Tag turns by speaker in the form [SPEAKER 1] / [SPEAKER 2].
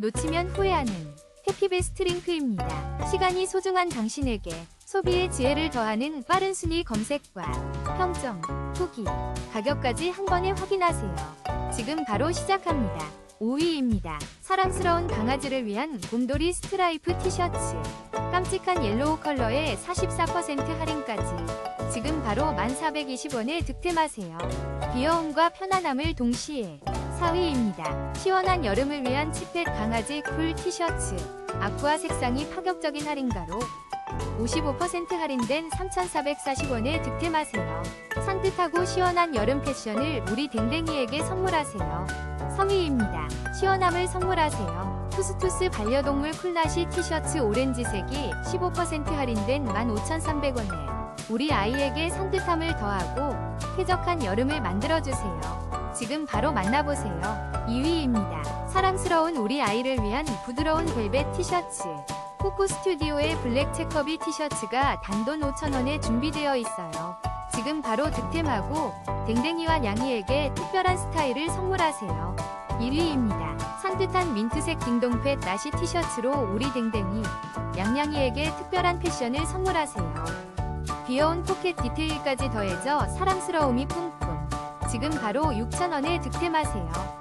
[SPEAKER 1] 놓치면 후회하는 해피베스트 링크입니다. 시간이 소중한 당신에게 소비의 지혜를 더하는 빠른 순위 검색과 평점, 후기, 가격까지 한 번에 확인하세요. 지금 바로 시작합니다. 5위입니다. 사랑스러운 강아지를 위한 곰돌이 스트라이프 티셔츠. 깜찍한 옐로우 컬러에 44% 할인까지. 지금 바로 1420원에 득템하세요. 귀여움과 편안함을 동시에 4위입니다. 시원한 여름을 위한 치펫 강아지 쿨 티셔츠. 아쿠아 색상이 파격적인 할인가로 55% 할인된 3,440원에 득템하세요. 산뜻하고 시원한 여름 패션을 우리 댕댕이에게 선물하세요. 3위입니다. 시원함을 선물하세요. 투스투스 반려동물 쿨라시 티셔츠 오렌지색이 15% 할인된 15,300원에 우리 아이에게 산뜻함을 더하고 쾌적한 여름을 만들어주세요. 지금 바로 만나보세요. 2위입니다. 사랑스러운 우리 아이를 위한 부드러운 벨벳 티셔츠. 코코 스튜디오의 블랙 체커비 티셔츠가 단돈 5,000원에 준비되어 있어요. 지금 바로 득템하고 댕댕이와 양이에게 특별한 스타일을 선물하세요. 1위입니다. 산뜻한 민트색 딩동펫 나시 티셔츠로 우리 댕댕이, 양양이에게 특별한 패션을 선물하세요. 귀여운 포켓 디테일까지 더해져 사랑스러움이 뿜뿜. 지금 바로 6,000원에 득템하세요.